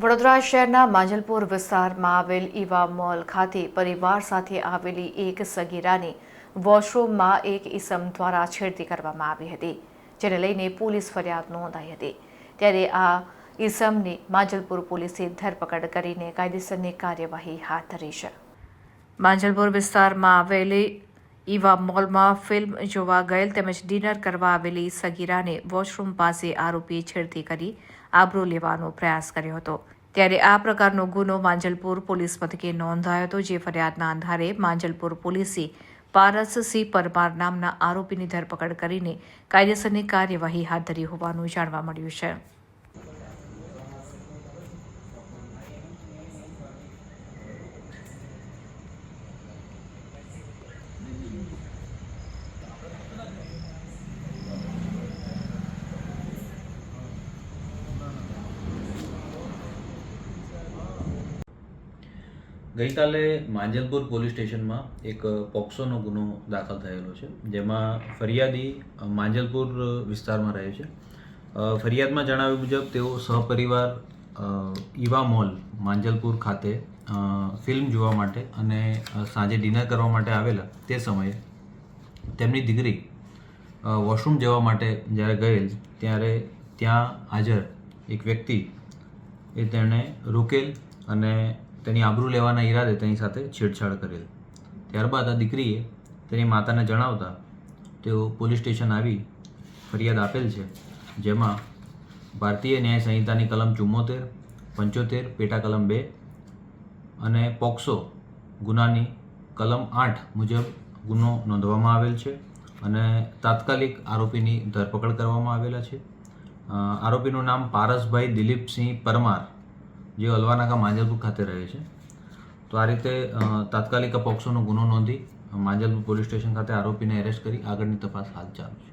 વડોદરા શહેરના માંજલપુર વિસ્તારમાં આવેલ ઈવા મોલ ખાતે પરિવાર સાથે આવેલી એક સગીરાની વોશરૂમમાં એક ઈસમ દ્વારા છેડતી કરવામાં આવી હતી, જેને લઈને પોલીસ ફરિયાદ નોંધાઈ હતી. ત્યારે આ ઈસમની માંજલપુર પોલીસે ધરપકડ કરીને કાયદેસરની કાર્યવાહી હાથ ધરી છે. માંજલપુર વિસ્તારમાં આવેલી ઈવા મોલમાં ફિલ્મ જોવા ગયેલ તેમજ ડિનર કરવા આવેલી સગીરાને વોશરૂમ પાસે આરોપીએ છેડતી કરી આબરૂ લેવાનો પ્રયાસ કર્યો હતો. ત્યારે આ પ્રકારનો ગુનો માંજલપુર પોલીસ મથકે નોંધાયો હતો, જે ફરિયાદના આધારે માંજલપુર પોલીસે પારસસિંહ પરમાર નામના આરોપીની ધરપકડ કરીને કાયદેસરની કાર્યવાહી હાથ ધરી હોવાનું જાણવા મળ્યું છે. ગઈકાલે માંજલપુર પોલીસ સ્ટેશનમાં એક પોક્સોનો ગુનો દાખલ થયેલો છે, જેમાં ફરિયાદી માંજલપુર વિસ્તારમાં રહે છે. ફરિયાદમાં જણાવ્યા મુજબ તેઓ સહપરિવાર ઈવા મોલ, માંજલપુર ખાતે ફિલ્મ જોવા માટે અને સાંજે ડિનર કરવા માટે આવેલા તે સમયે તેમની દીકરી વોશરૂમ જવા માટે જ્યારે ગયેલ ત્યારે ત્યાં હાજર એક વ્યક્તિ એ તેણે રોકેલ અને તેની આબરૂ લેવાના ઈરાદે તેની સાથે છેડછાડ કરેલ. ત્યારબાદ આ દીકરીએ તેની માતાને જણાવતા તેઓ પોલીસ સ્ટેશન આવી ફરિયાદ આપેલ છે, જેમાં ભારતીય ન્યાય સંહિતાની કલમ ચુમ્મોતેર, પંચોતેર, પેટા કલમ બે અને પોક્સો ગુનાની કલમ આઠ મુજબ ગુનો નોંધવામાં આવેલ છે અને તાત્કાલિક આરોપીની ધરપકડ કરવામાં આવેલા છે. આરોપીનું નામ પારસભાઈ દિલીપસિંહ પરમાર જે અલવાનાકા માંજલપુર ખાતે રહે છે. તો આ રીતે તાત્કાલિક પોક્સોનો ગુનો નોંધી માંજલપુર પોલીસ સ્ટેશન ખાતે આરોપીને એરેસ્ટ કરી આગળની તપાસ હાલ ચાલુ છે.